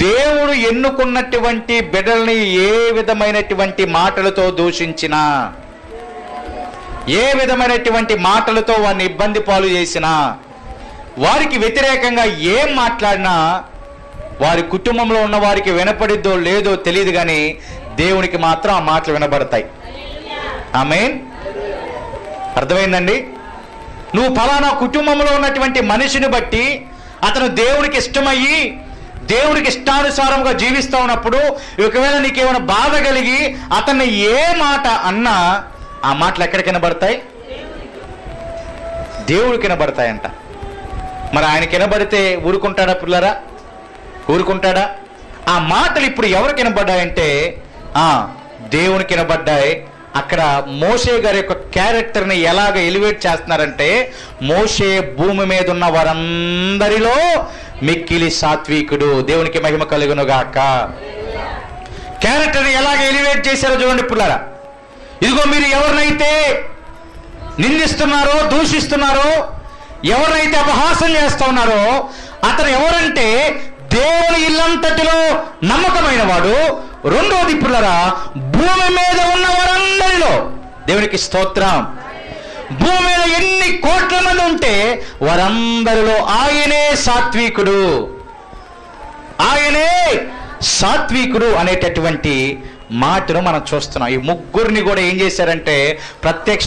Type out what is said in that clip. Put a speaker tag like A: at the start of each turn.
A: దేవుడు ఎన్నుకున్నటువంటి బిడ్డల్ని ఏ విధమైనటువంటి మాటలతో దూషించినా ఏ విధమైనటువంటి మాటలతో వారిని ఇబ్బంది పాలు చేసినా వారికి వ్యతిరేకంగా ఏం మాట్లాడినా వారి కుటుంబంలో ఉన్న వారికి వినపడిద్దో లేదో తెలియదు కానీ దేవునికి మాత్రం ఆ మాటలు వినబడతాయి. ఆమెన్? అర్థమైందండి? నువ్వు ఫలానా కుటుంబంలో ఉన్నటువంటి మనిషిని బట్టి అతను దేవునికి ఇష్టమయ్యి దేవుడికి ఇష్టానుసారంగా జీవిస్తా ఉన్నప్పుడు ఒకవేళ నీకేమైనా బాధ కలిగి అతన్ని ఏ మాట అన్నా ఆ మాటలు ఎక్కడ కనబడతాయి దేవుడు కనబడతాయంట మరి ఆయన కనబడితే ఊరుకుంటాడా పిల్లరా? ఊరుకుంటాడా? ఆ మాటలు ఇప్పుడు ఎవరు కనబడ్డాయంటే దేవుని కనబడ్డాయి అక్కడ మోషే గారి యొక్క క్యారెక్టర్ని ఎలాగ ఎలివేట్ చేస్తున్నారంటే మోషే భూమి మీద ఉన్న వారందరిలో మిక్కిలి సాత్వికుడు దేవునికి మహిమ కలుగును గాక క్యారెక్టర్ని ఎలాగ ఎలివేట్ చేశారో చూడండి పిల్లరా. ఇదిగో మీరు ఎవరినైతే నిందిస్తున్నారో దూషిస్తున్నారో ఎవరినైతే అపహాసం చేస్తా ఉన్నారో అతను ఎవరంటే దేవుని ఇల్లంతటిలో నమ్మకమైన వాడు. రెండోది పుల్లరా భూమి మీద దేవునికి స్తోత్రం. భూమి మీద ఎన్ని కోట్ల మంది ఉంటే వారందరిలో ఆయనే సాత్వికుడు. ఆయనే సాత్వికుడు అనేటటువంటి మాటను మనం చూస్తున్నాం. ఈ ముగ్గురిని కూడా ఏం చేశారంటే ప్రత్యక్ష